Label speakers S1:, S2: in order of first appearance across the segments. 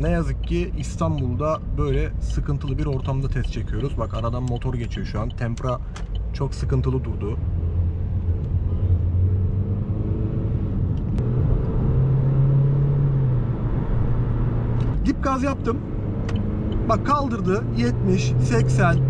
S1: Ne yazık ki İstanbul'da böyle sıkıntılı bir ortamda test çekiyoruz. Bak aradan motor geçiyor şu an. Tempra çok sıkıntılı durdu. Dip gaz yaptım. Bak kaldırdı 70, 80.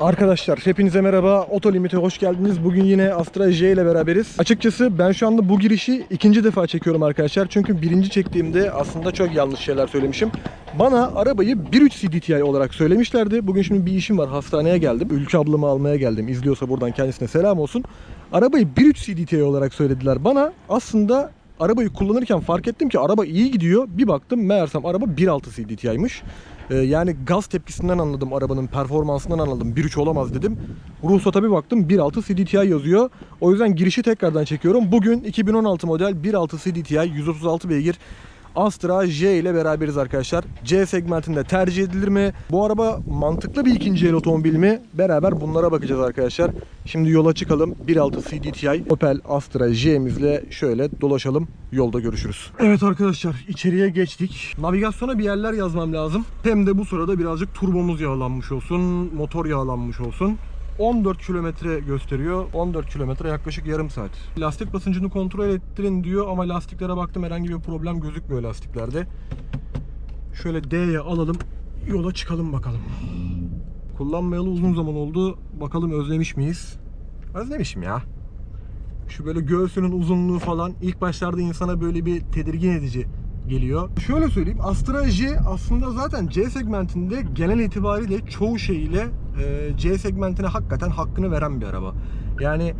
S1: Arkadaşlar hepinize merhaba. Oto Limit'e hoş geldiniz. Bugün yine Astra J ile beraberiz. Açıkçası ben şu anda bu girişi ikinci defa çekiyorum arkadaşlar. Çünkü birinci çektiğimde aslında çok yanlış şeyler söylemişim. Bana arabayı 1.3 CDTI olarak söylemişlerdi. Bugün şimdi bir işim var. Hastaneye geldim. Ülke ablamı almaya geldim. İzliyorsa buradan kendisine selam olsun. Arabayı 1.3 CDTI olarak söylediler. Bana aslında arabayı kullanırken fark ettim ki araba iyi gidiyor. Bir baktım meğersem araba 1.6 CDTI'ymiş. Ee, yani gaz tepkisinden anladım arabanın performansından anladım. 1.3 olamaz dedim. Ruhsata bir baktım 1.6 CDTI yazıyor. O yüzden girişi tekrardan çekiyorum. Bugün 2016 model 1.6 CDTI 136 beygir Astra J ile beraberiz arkadaşlar. C segmentinde tercih edilir mi? Bu araba mantıklı bir ikinci el otomobil mi? Beraber bunlara bakacağız arkadaşlar. Şimdi yola çıkalım. 1.6 CDTI Opel Astra J'mizle şöyle dolaşalım. Yolda görüşürüz. Evet arkadaşlar içeriye geçtik. Navigasyona bir yerler yazmam lazım. Hem de bu sırada birazcık turbomuz yağlanmış olsun. Motor yağlanmış olsun. 14 kilometre gösteriyor. 14 kilometre yaklaşık yarım saat. Lastik basıncını kontrol ettirin diyor ama lastiklere baktım herhangi bir problem gözükmüyor lastiklerde. Şöyle D'ye alalım. Yola çıkalım bakalım. Kullanmayalı uzun zaman oldu. Bakalım özlemiş miyiz? Özlemişim ya. Şu böyle göğsünün uzunluğu falan ilk başlarda insana böyle bir tedirgin edici geliyor. Şöyle söyleyeyim Astra J aslında zaten C segmentinde genel itibariyle çoğu şeyiyle e, C segmentine hakikaten hakkını veren bir araba. Yani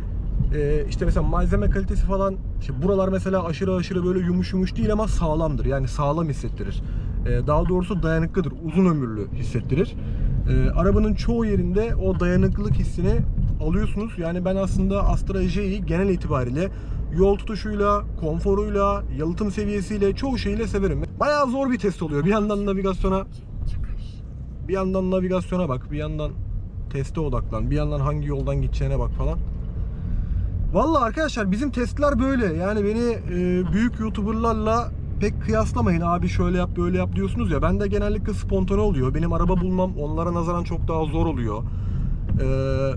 S1: e, işte mesela malzeme kalitesi falan işte buralar mesela aşırı aşırı böyle yumuş yumuş değil ama sağlamdır. Yani sağlam hissettirir. E, daha doğrusu dayanıklıdır. Uzun ömürlü hissettirir. E, arabanın çoğu yerinde o dayanıklılık hissini alıyorsunuz. Yani ben aslında Astra J'yi genel itibariyle yol tutuşuyla, konforuyla, yalıtım seviyesiyle çoğu şeyiyle severim. Bayağı zor bir test oluyor. Bir yandan navigasyona bir yandan navigasyona bak, bir yandan teste odaklan, bir yandan hangi yoldan gideceğine bak falan. Vallahi arkadaşlar bizim testler böyle. Yani beni e, büyük YouTuber'larla pek kıyaslamayın abi şöyle yap böyle yap diyorsunuz ya. Ben de genellikle spontane oluyor. Benim araba bulmam onlara nazaran çok daha zor oluyor. Ee,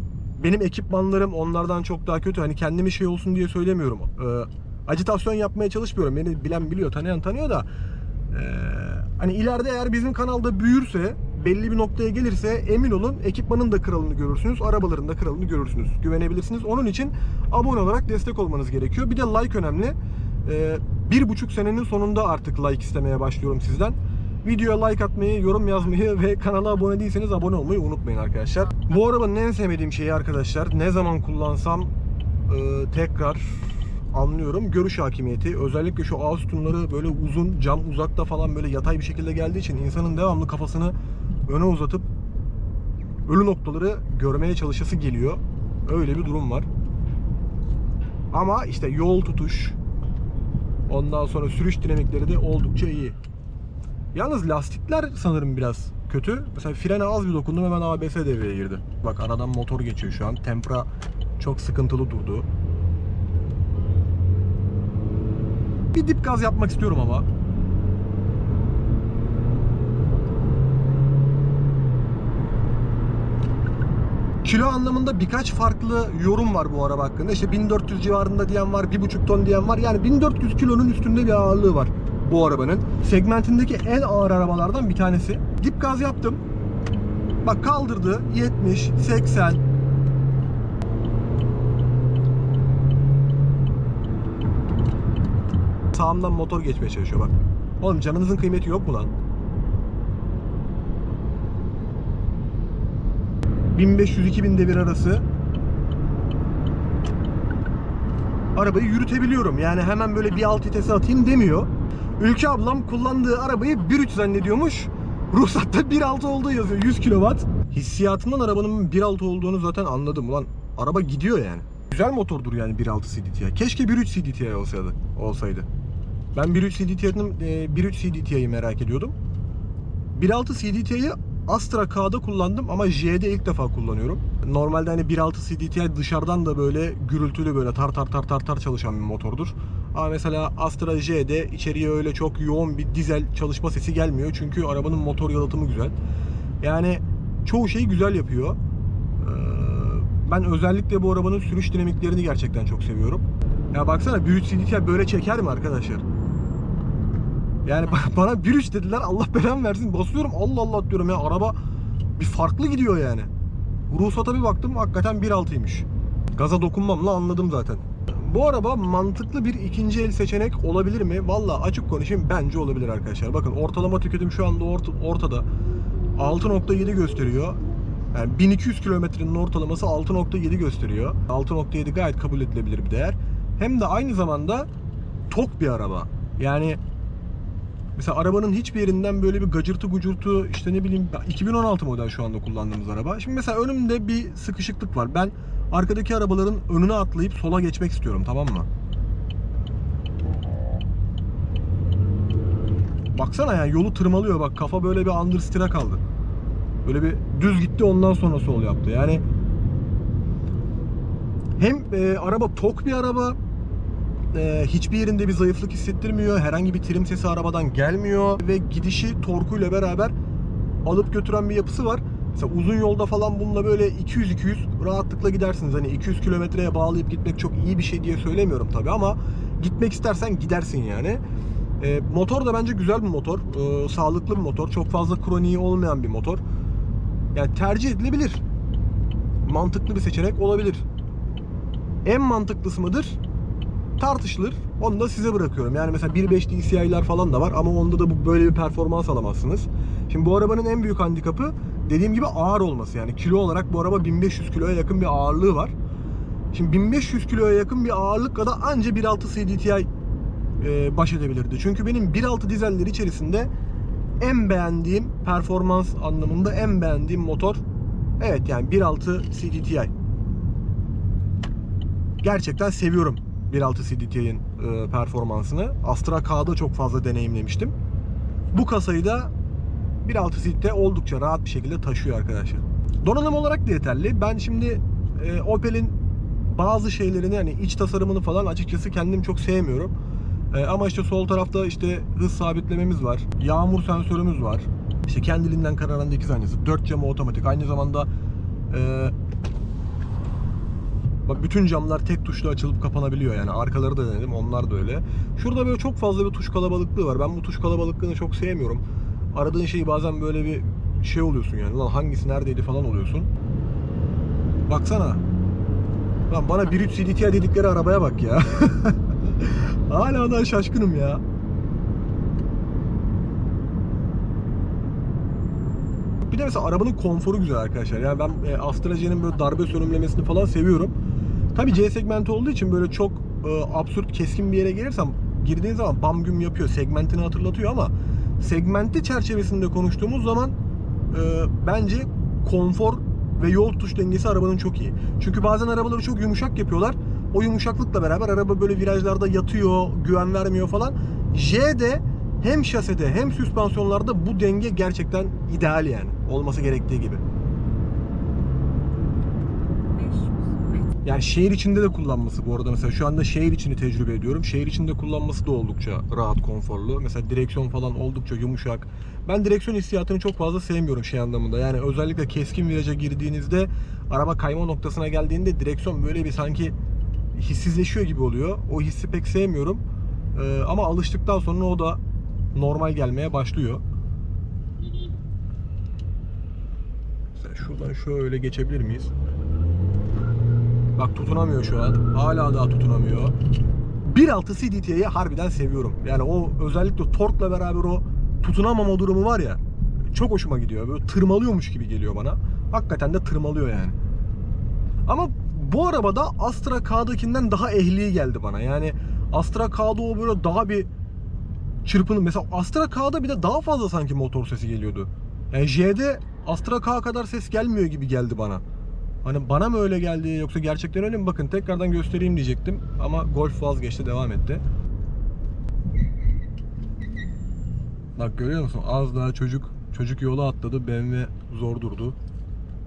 S1: benim ekipmanlarım onlardan çok daha kötü. Hani kendimi şey olsun diye söylemiyorum. Ee, acitasyon yapmaya çalışmıyorum. Beni bilen biliyor, tanıyan tanıyor da. ee, hani ileride eğer bizim kanalda büyürse, belli bir noktaya gelirse emin olun ekipmanın da kralını görürsünüz, arabaların da kralını görürsünüz. Güvenebilirsiniz. Onun için abone olarak destek olmanız gerekiyor. Bir de like önemli. Ee, bir buçuk senenin sonunda artık like istemeye başlıyorum sizden. Videoya like atmayı, yorum yazmayı ve kanala abone değilseniz abone olmayı unutmayın arkadaşlar. Bu arabanın en sevmediğim şeyi arkadaşlar ne zaman kullansam e, tekrar anlıyorum. Görüş hakimiyeti. Özellikle şu ağ sütunları böyle uzun, cam uzakta falan böyle yatay bir şekilde geldiği için insanın devamlı kafasını öne uzatıp ölü noktaları görmeye çalışası geliyor. Öyle bir durum var. Ama işte yol tutuş, ondan sonra sürüş dinamikleri de oldukça iyi. Yalnız lastikler sanırım biraz kötü. Mesela frene az bir dokundum hemen ABS devreye girdi. Bak aradan motor geçiyor şu an. Tempra çok sıkıntılı durdu. Bir dip gaz yapmak istiyorum ama. Kilo anlamında birkaç farklı yorum var bu araba hakkında. İşte 1400 civarında diyen var, 1,5 ton diyen var. Yani 1400 kilonun üstünde bir ağırlığı var bu arabanın. Segmentindeki en ağır arabalardan bir tanesi. Dip gaz yaptım. Bak kaldırdı 70, 80. Sağımdan motor geçmeye çalışıyor bak. Oğlum canınızın kıymeti yok mu lan? 1500-2000 devir arası arabayı yürütebiliyorum. Yani hemen böyle bir alt vitese atayım demiyor. Ülke ablam kullandığı arabayı 1.3 zannediyormuş. Ruhsatta 1.6 olduğu yazıyor. 100 kW. Hissiyatından arabanın 1.6 olduğunu zaten anladım. Ulan araba gidiyor yani. Güzel motordur yani 1.6 CDTI. Keşke 1.3 CDTI olsaydı. olsaydı. Ben 1.3 CDTI'nin e, 1.3 CDTI'yi merak ediyordum. 1.6 CDTI'yi Astra K'da kullandım ama J'de ilk defa kullanıyorum. Normalde hani 1.6 CDTI dışarıdan da böyle gürültülü böyle tar tar tar tar tar çalışan bir motordur. Ama mesela Astra J'de içeriye öyle çok yoğun bir dizel çalışma sesi gelmiyor. Çünkü arabanın motor yalıtımı güzel. Yani çoğu şeyi güzel yapıyor. Ee, Ben özellikle bu arabanın sürüş dinamiklerini gerçekten çok seviyorum. Ya baksana 1.3 CDTI böyle çeker mi arkadaşlar? Yani ba- bana 1.3 dediler Allah belamı versin basıyorum Allah Allah diyorum ya araba bir farklı gidiyor yani. Ruhsata bir baktım hakikaten 1.6'ymış. Gaza dokunmamla anladım zaten. Bu araba mantıklı bir ikinci el seçenek olabilir mi? Valla açık konuşayım bence olabilir arkadaşlar. Bakın ortalama tüketim şu anda ort- ortada. 6.7 gösteriyor. Yani 1200 kilometrenin ortalaması 6.7 gösteriyor. 6.7 gayet kabul edilebilir bir değer. Hem de aynı zamanda tok bir araba. Yani mesela arabanın hiçbir yerinden böyle bir gacırtı gucurtu işte ne bileyim 2016 model şu anda kullandığımız araba. Şimdi mesela önümde bir sıkışıklık var. Ben arkadaki arabaların önüne atlayıp sola geçmek istiyorum tamam mı? Baksana yani yolu tırmalıyor bak kafa böyle bir understeer'a kaldı. Böyle bir düz gitti ondan sonra sol yaptı. Yani hem e, araba tok bir araba e, hiçbir yerinde bir zayıflık hissettirmiyor. Herhangi bir trim sesi arabadan gelmiyor ve gidişi torkuyla beraber alıp götüren bir yapısı var. Mesela uzun yolda falan bununla böyle 200-200 rahatlıkla gidersiniz. Hani 200 kilometreye bağlayıp gitmek çok iyi bir şey diye söylemiyorum tabii ama gitmek istersen gidersin yani. E, motor da bence güzel bir motor. E, sağlıklı bir motor. Çok fazla kroniği olmayan bir motor. Yani tercih edilebilir. Mantıklı bir seçenek olabilir. En mantıklısı mıdır? Tartışılır. Onu da size bırakıyorum. Yani mesela 1.5 DCI'ler falan da var ama onda da bu böyle bir performans alamazsınız. Şimdi bu arabanın en büyük handikapı dediğim gibi ağır olması. Yani kilo olarak bu araba 1500 kiloya yakın bir ağırlığı var. Şimdi 1500 kiloya yakın bir ağırlıkla da anca 1.6 CDTI e, baş edebilirdi. Çünkü benim 1.6 dizeller içerisinde en beğendiğim performans anlamında en beğendiğim motor evet yani 1.6 CDTI. Gerçekten seviyorum 1.6 CDTI'nin e, performansını. Astra K'da çok fazla deneyimlemiştim. Bu kasayı da 1.6 CDTI oldukça rahat bir şekilde taşıyor arkadaşlar. Donanım olarak da yeterli. Ben şimdi e, Opel'in bazı şeylerini hani iç tasarımını falan açıkçası kendim çok sevmiyorum. E, ama işte sol tarafta işte hız sabitlememiz var. Yağmur sensörümüz var. İşte kendiliğinden kararan dikiz aynası. 4 camı otomatik. Aynı zamanda e, bak bütün camlar tek tuşla açılıp kapanabiliyor yani. Arkaları da denedim. Onlar da öyle. Şurada böyle çok fazla bir tuş kalabalıklığı var. Ben bu tuş kalabalıklığını çok sevmiyorum. Aradığın şeyi bazen böyle bir şey oluyorsun yani. Lan hangisi neredeydi falan oluyorsun. Baksana. Lan bana 1.3 CDTI dedikleri arabaya bak ya. Hala da şaşkınım ya. Bir de mesela arabanın konforu güzel arkadaşlar. Yani ben e, Astra J'nin böyle darbe sönümlemesini falan seviyorum. Tabii C segmenti olduğu için böyle çok e, absürt keskin bir yere gelirsem girdiğin zaman bam güm yapıyor. Segmentini hatırlatıyor ama segmenti çerçevesinde konuştuğumuz zaman e, bence konfor ve yol tuş dengesi arabanın çok iyi. Çünkü bazen arabaları çok yumuşak yapıyorlar. O yumuşaklıkla beraber araba böyle virajlarda yatıyor, güven vermiyor falan. J'de hem şasede hem süspansiyonlarda bu denge gerçekten ideal yani. Olması gerektiği gibi.
S2: 500 metre.
S1: Yani şehir içinde de kullanması bu arada mesela şu anda şehir içini tecrübe ediyorum. Şehir içinde kullanması da oldukça rahat, konforlu. Mesela direksiyon falan oldukça yumuşak. Ben direksiyon hissiyatını çok fazla sevmiyorum şey anlamında. Yani özellikle keskin viraja girdiğinizde araba kayma noktasına geldiğinde direksiyon böyle bir sanki hissizleşiyor gibi oluyor. O hissi pek sevmiyorum. Ee, ama alıştıktan sonra o da normal gelmeye başlıyor. Mesela şuradan şöyle geçebilir miyiz? Bak tutunamıyor şu an. Hala daha tutunamıyor. 1.6 CDT'yi harbiden seviyorum. Yani o özellikle torkla beraber o tutunamama durumu var ya. Çok hoşuma gidiyor. Böyle tırmalıyormuş gibi geliyor bana. Hakikaten de tırmalıyor yani. Ama bu arabada Astra K'dakinden daha ehli geldi bana. Yani Astra K'da o böyle daha bir çırpını mesela Astra K'da bir de daha fazla sanki motor sesi geliyordu. Yani J'de Astra K kadar ses gelmiyor gibi geldi bana. Hani bana mı öyle geldi yoksa gerçekten öyle mi? Bakın tekrardan göstereyim diyecektim ama Golf vazgeçti devam etti. Bak görüyor musun? Az daha çocuk çocuk yola atladı. BMW zor durdu.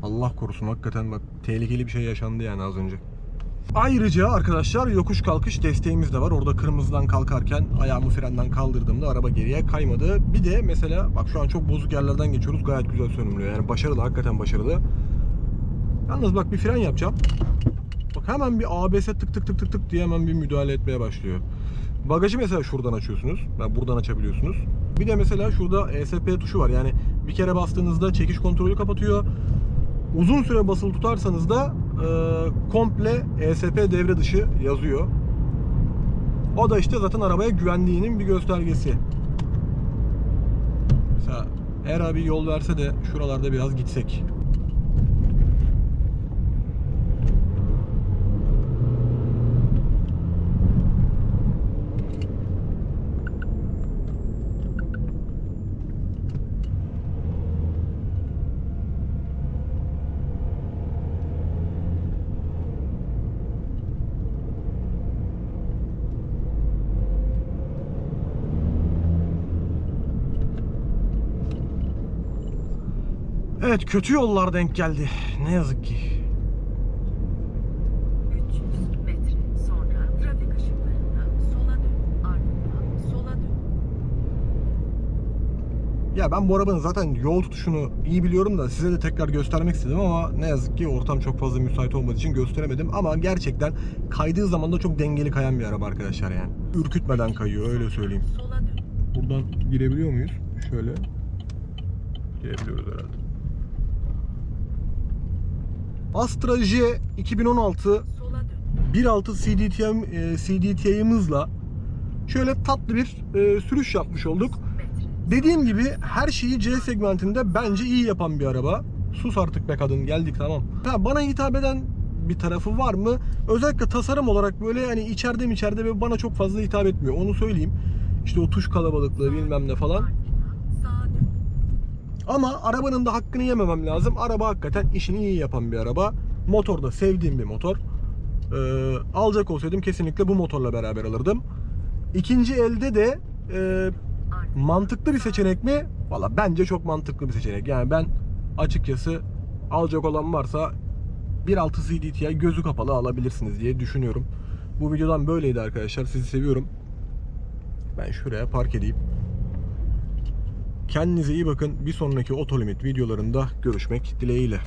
S1: Allah korusun hakikaten bak tehlikeli bir şey yaşandı yani az önce. Ayrıca arkadaşlar yokuş kalkış desteğimiz de var. Orada kırmızıdan kalkarken ayağımı frenden kaldırdığımda araba geriye kaymadı. Bir de mesela bak şu an çok bozuk yerlerden geçiyoruz. Gayet güzel sönümlüyor. Yani başarılı hakikaten başarılı. Yalnız bak bir fren yapacağım. Bak hemen bir ABS tık tık tık tık tık diye hemen bir müdahale etmeye başlıyor. Bagajı mesela şuradan açıyorsunuz. Yani buradan açabiliyorsunuz. Bir de mesela şurada ESP tuşu var. Yani bir kere bastığınızda çekiş kontrolü kapatıyor. Uzun süre basılı tutarsanız da e, komple ESP devre dışı yazıyor. O da işte zaten arabaya güvendiğinin bir göstergesi. Mesela eğer abi yol verse de şuralarda biraz gitsek. Evet kötü yollar denk geldi. Ne yazık ki.
S2: 300 metre sonra trafik ışıklarında sola dön. Ardından sola dön.
S1: Ya ben bu arabanın zaten yol tutuşunu iyi biliyorum da size de tekrar göstermek istedim ama ne yazık ki ortam çok fazla müsait olmadığı için gösteremedim. Ama gerçekten kaydığı zaman da çok dengeli kayan bir araba arkadaşlar yani. Ürkütmeden kayıyor öyle söyleyeyim.
S2: Sola dön.
S1: Buradan girebiliyor muyuz? Şöyle. Girebiliyoruz herhalde. Astra J 2016
S2: Sola dön.
S1: 1.6 CDTM, e, CDTI'mızla şöyle tatlı bir e, sürüş yapmış olduk. Dediğim gibi her şeyi C segmentinde bence iyi yapan bir araba. Sus artık be kadın geldik tamam. Ha, bana hitap eden bir tarafı var mı? Özellikle tasarım olarak böyle yani içeride mi içeride bana çok fazla hitap etmiyor. Onu söyleyeyim. İşte o tuş kalabalıklığı bilmem ne falan. Ama arabanın da hakkını yememem lazım. Araba hakikaten işini iyi yapan bir araba. Motor da sevdiğim bir motor. Ee, alacak olsaydım kesinlikle bu motorla beraber alırdım. İkinci elde de e, mantıklı bir seçenek mi? Valla bence çok mantıklı bir seçenek. Yani ben açıkçası alacak olan varsa 1.6 CDTI gözü kapalı alabilirsiniz diye düşünüyorum. Bu videodan böyleydi arkadaşlar. Sizi seviyorum. Ben şuraya park edeyim. Kendinize iyi bakın. Bir sonraki Otolimit videolarında görüşmek dileğiyle.